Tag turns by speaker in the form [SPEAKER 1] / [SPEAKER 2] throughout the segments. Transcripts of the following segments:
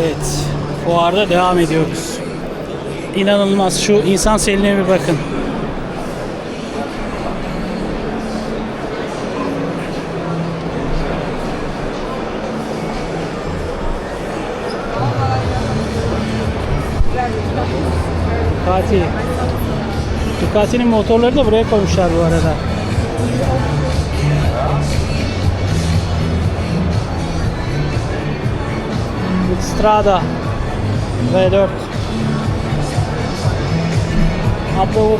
[SPEAKER 1] Evet, fuarda devam ediyoruz. İnanılmaz şu insan seline bir bakın. Ducati. Ducati'nin motorları da buraya koymuşlar bu arada. Strada V4 Apro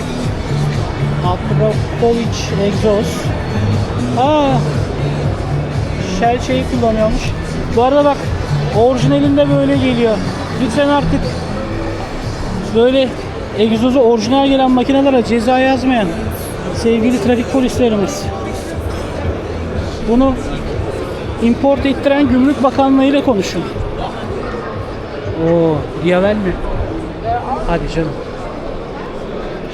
[SPEAKER 1] Apropovic egzoz Aa! Shell şeyi kullanıyormuş. Bu arada bak orijinalinde böyle geliyor. Lütfen artık böyle egzozu orijinal gelen makinelere ceza yazmayan sevgili trafik polislerimiz. Bunu import ettiren Gümrük Bakanlığı ile konuşun. Oo, Diyavel mi? Hadi canım.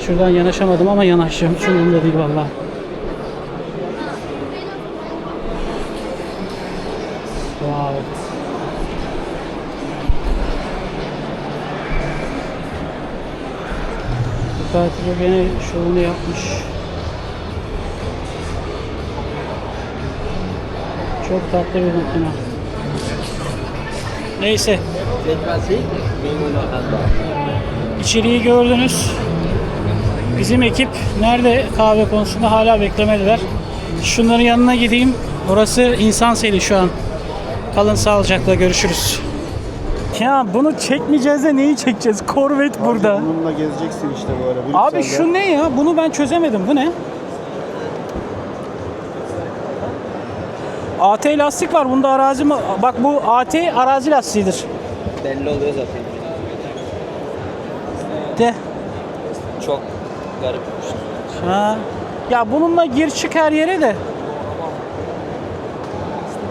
[SPEAKER 1] Şuradan yanaşamadım ama yanaşacağım. Hiç umurumda değil valla. Wow. Ducati gene şovunu yapmış. Çok tatlı bir makine. Neyse. İçeriği gördünüz. Bizim ekip nerede kahve konusunda hala beklemediler. Şunların yanına gideyim. Orası insan seli şu an. Kalın sağlıcakla görüşürüz. Ya bunu çekmeyeceğiz de neyi çekeceğiz? Korvet burada.
[SPEAKER 2] Bununla gezeceksin işte bu ara.
[SPEAKER 1] Abi şu ne ya? Bunu ben çözemedim. Bu ne? AT lastik var. Bunda arazi mi? Bak bu AT arazi lastiğidir.
[SPEAKER 3] Belli oluyor zaten.
[SPEAKER 1] De.
[SPEAKER 3] Çok garip bir şey.
[SPEAKER 1] Ha. Ya bununla gir çık her yere de.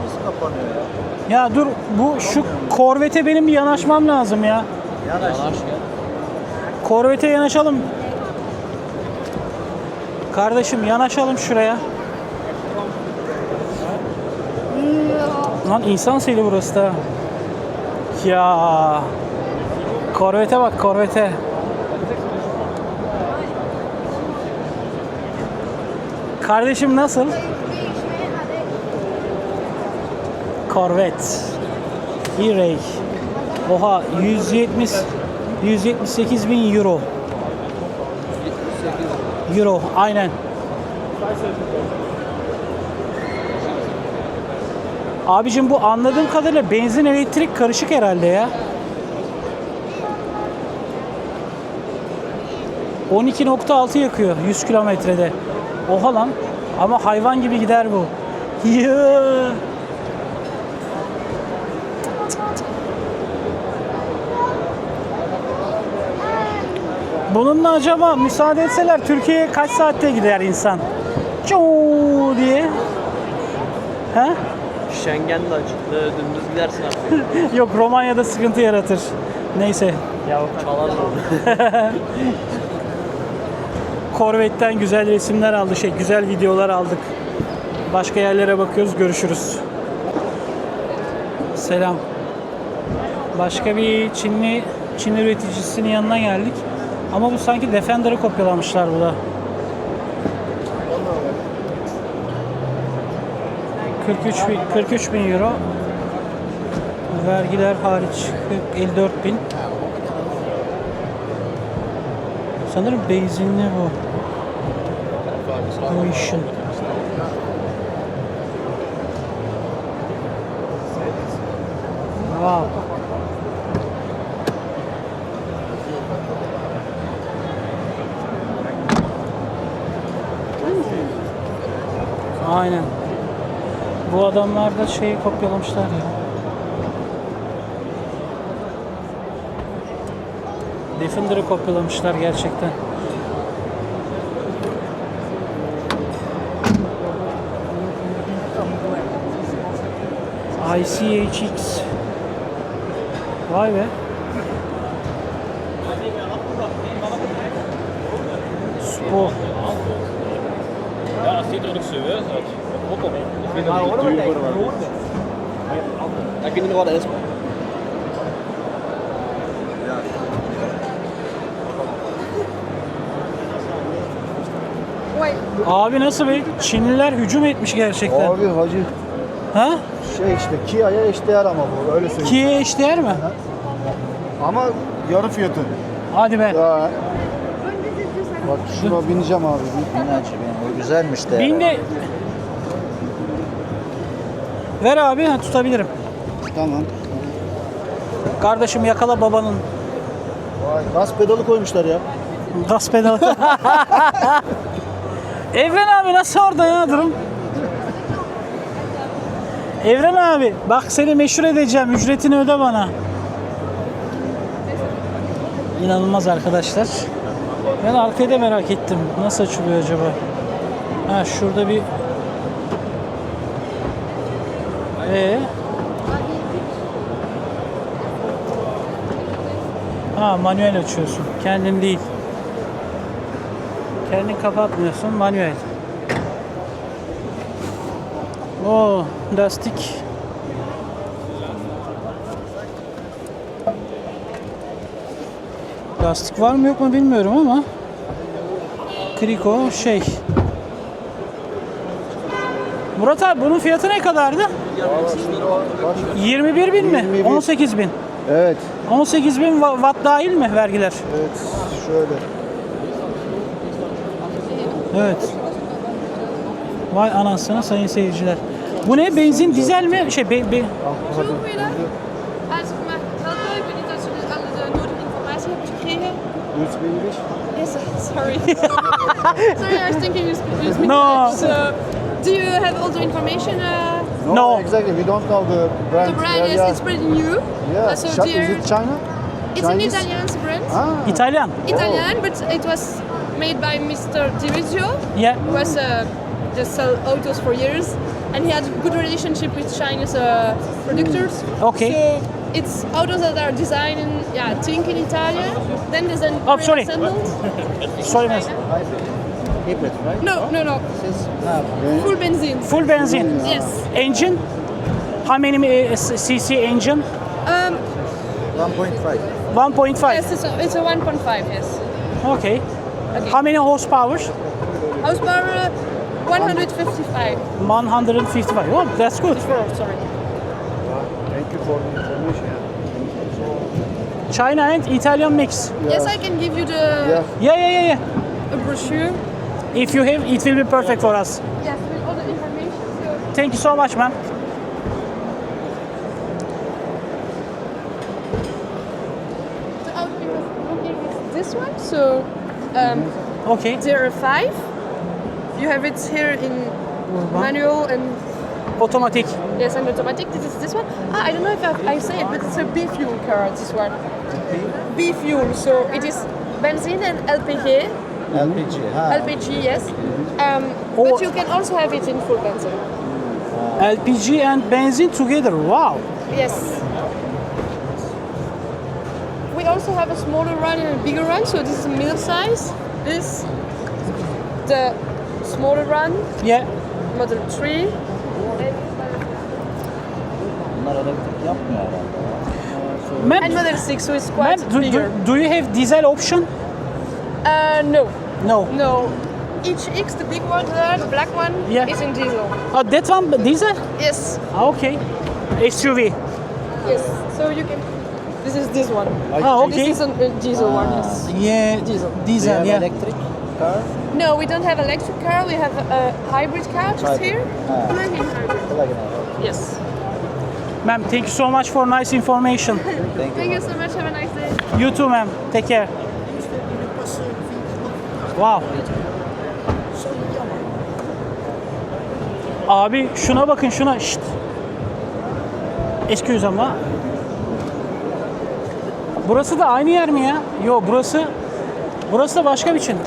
[SPEAKER 2] Nasıl kapanıyor ya?
[SPEAKER 1] Ya dur bu şu korvete benim bir yanaşmam lazım ya.
[SPEAKER 2] Yanaş.
[SPEAKER 1] Korvete yanaşalım. Kardeşim yanaşalım şuraya. Lan insan seli burası da. Ya. Korvete bak korvete. Kardeşim nasıl? Korvet. E-Ray. Oha 170 178 bin euro. Euro aynen. Abicim bu anladığım kadarıyla benzin elektrik karışık herhalde ya. 12.6 yakıyor 100 kilometrede. Oha lan. Ama hayvan gibi gider bu. Yıı. Bununla acaba müsaade etseler Türkiye'ye kaç saatte gider insan? Çuu diye. He?
[SPEAKER 3] Schengen de açıklığı dümdüz gidersin artık.
[SPEAKER 1] Yok Romanya'da sıkıntı yaratır. Neyse.
[SPEAKER 3] ya çalar orada.
[SPEAKER 1] Corvette'den güzel resimler aldık, şey güzel videolar aldık. Başka yerlere bakıyoruz, görüşürüz. Selam. Başka bir Çinli Çin üreticisinin yanına geldik. Ama bu sanki Defender'ı kopyalamışlar bu 43 bin, 43 bin euro. Vergiler hariç 40, 54 bin. Sanırım benzinli bu. Mission. Wow. Aynen. Adamlar da şeyi kopyalamışlar ya. Defender'ı kopyalamışlar gerçekten. ICHX. Vay be. Spor.
[SPEAKER 4] Ja, han sitter nog
[SPEAKER 3] seriöst
[SPEAKER 4] alltså.
[SPEAKER 3] Jag
[SPEAKER 4] kommer.
[SPEAKER 3] Det
[SPEAKER 4] finns
[SPEAKER 3] en liten duvor. Jag kan inte vara det.
[SPEAKER 1] Abi nasıl bir Çinliler hücum etmiş gerçekten.
[SPEAKER 2] Abi hacı.
[SPEAKER 1] Ha?
[SPEAKER 2] Şey işte Kia'ya eşdeğer ama bu öyle söyleyeyim.
[SPEAKER 1] Kia'ya eşdeğer mi?
[SPEAKER 2] Ama yarı fiyatı.
[SPEAKER 1] Hadi be.
[SPEAKER 2] Ha. Bak şuna bineceğim abi.
[SPEAKER 5] O güzelmiş de.
[SPEAKER 1] Bin de... Ver abi, ha, tutabilirim.
[SPEAKER 2] Tamam.
[SPEAKER 1] Kardeşim yakala babanın
[SPEAKER 2] Vay, gaz pedalı koymuşlar ya.
[SPEAKER 1] gaz pedalı. Evren abi nasıl orada ya durum? Evren abi bak seni meşhur edeceğim. Ücretini öde bana. İnanılmaz arkadaşlar. Ben arkayı da merak ettim. Nasıl açılıyor acaba? Ha şurada bir ee? Ha manuel açıyorsun. Kendin değil. Kendin kapatmıyorsun. Manuel. O lastik. Lastik var mı yok mu bilmiyorum ama Kriko şey. Murat abi bunun fiyatı ne kadardı? 21 bin mi?
[SPEAKER 2] 21.
[SPEAKER 1] 18 bin.
[SPEAKER 2] Evet.
[SPEAKER 1] 18 bin wa- watt dahil mi vergiler?
[SPEAKER 2] Evet. Şöyle.
[SPEAKER 1] Evet. Vay anasını sayın seyirciler. Bu ne? Benzin, dizel mi? Şey, be, be-.
[SPEAKER 6] Also, gekregen.
[SPEAKER 2] 325.
[SPEAKER 6] Yes, sorry. sorry, I was thinking you speak, you speak
[SPEAKER 1] No.
[SPEAKER 6] Dutch. So, do you have all the information? Uh,
[SPEAKER 1] No.
[SPEAKER 2] Exactly. We don't know the brand.
[SPEAKER 6] the brand
[SPEAKER 2] Yeah,
[SPEAKER 6] is
[SPEAKER 2] yeah.
[SPEAKER 6] it's pretty new.
[SPEAKER 2] Yeah.
[SPEAKER 6] Uh, so
[SPEAKER 2] Ch-
[SPEAKER 6] dear,
[SPEAKER 2] is it China?
[SPEAKER 6] it's an Italian brand.
[SPEAKER 2] Ah.
[SPEAKER 1] İtalyan.
[SPEAKER 6] Italian, but it was made by Mr. Dirizio,
[SPEAKER 1] Yeah.
[SPEAKER 6] who was uh, just sell autos for years, and he had a good relationship with Chinese uh, producers.
[SPEAKER 1] Okay.
[SPEAKER 6] So it's autos that are designed in yeah, think in Italian, then there's an
[SPEAKER 1] Oh, sorry.
[SPEAKER 6] assembled.
[SPEAKER 1] Sorry miss.
[SPEAKER 5] Hybrid, right?
[SPEAKER 6] No, no, no, full benzene.
[SPEAKER 1] Full benzin.
[SPEAKER 6] Yes.
[SPEAKER 1] Engine? How many uh, cc engine?
[SPEAKER 6] Um,
[SPEAKER 5] 1.5.
[SPEAKER 1] 1.5.
[SPEAKER 6] yes, it's a, it's a 1.5. Yes.
[SPEAKER 1] Okay.
[SPEAKER 6] Okay.
[SPEAKER 1] How many horsepower?
[SPEAKER 6] Horsepower uh, 155.
[SPEAKER 1] 155. Oh, that's good.
[SPEAKER 6] Sorry.
[SPEAKER 2] Thank you for the information.
[SPEAKER 1] China and Italian mix.
[SPEAKER 6] Yes, I can give you the
[SPEAKER 2] Yeah.
[SPEAKER 1] Yeah, yeah, yeah, yeah.
[SPEAKER 6] a brochure.
[SPEAKER 1] If you have, it will be perfect for us.
[SPEAKER 6] Yes, with all the information. So
[SPEAKER 1] Thank you so much, man.
[SPEAKER 6] the outfit was looking is this one. So um,
[SPEAKER 1] Okay.
[SPEAKER 6] there are five. You have it here in manual and
[SPEAKER 1] Otomatik.
[SPEAKER 6] yes, and automatic. This is this one. Ah, I don't know if I, I say it, but it's a B fuel car. This one. B fuel. So it is benzene and LPG.
[SPEAKER 5] LPG. Ha.
[SPEAKER 6] LPG, yes. Um,
[SPEAKER 1] Oh.
[SPEAKER 6] but you can also have it in full benzene.
[SPEAKER 1] LPG and benzene together. Wow.
[SPEAKER 6] Yes. We also have a smaller run and a bigger run, so this is a middle size. This, the smaller run,
[SPEAKER 1] Yeah.
[SPEAKER 6] Model 3.
[SPEAKER 5] Bunlar elektrik yapmıyor herhalde.
[SPEAKER 1] Ma'am,
[SPEAKER 6] And Model 6, so it's
[SPEAKER 1] ma'am,
[SPEAKER 6] quite
[SPEAKER 1] do,
[SPEAKER 6] bigger.
[SPEAKER 1] do, do you have diesel option?
[SPEAKER 6] Uh, no,
[SPEAKER 1] No.
[SPEAKER 6] no. Each X, the big one there, the black one,
[SPEAKER 1] Yeah.
[SPEAKER 6] is in diesel.
[SPEAKER 1] Oh, that one diesel?
[SPEAKER 6] Yes,
[SPEAKER 1] Ah, Okay. SUV.
[SPEAKER 6] yes. So you can. This is this one.
[SPEAKER 1] Ah,
[SPEAKER 6] This
[SPEAKER 1] okay.
[SPEAKER 6] is a a diesel one. Yes.
[SPEAKER 1] Yeah,
[SPEAKER 6] Diesel.
[SPEAKER 5] Do you
[SPEAKER 1] Diesel,
[SPEAKER 5] have
[SPEAKER 1] yeah.
[SPEAKER 5] electric car?
[SPEAKER 6] No, we don't have electric car. We have a hybrid car just
[SPEAKER 5] Hybrid.
[SPEAKER 6] here.
[SPEAKER 5] Ah.
[SPEAKER 6] Plug-in hybrid.
[SPEAKER 5] Plug-in hybrid.
[SPEAKER 6] Yes.
[SPEAKER 1] Ma'am, thank you so much for nice information.
[SPEAKER 5] Thank you.
[SPEAKER 6] Thank you so much. Have a nice day.
[SPEAKER 1] You too, ma'am. Take care. Wow. Abi şuna bakın şuna. Şşt. Excuse ama. Burası da aynı yer mi ya? Yo burası burası da başka biçim.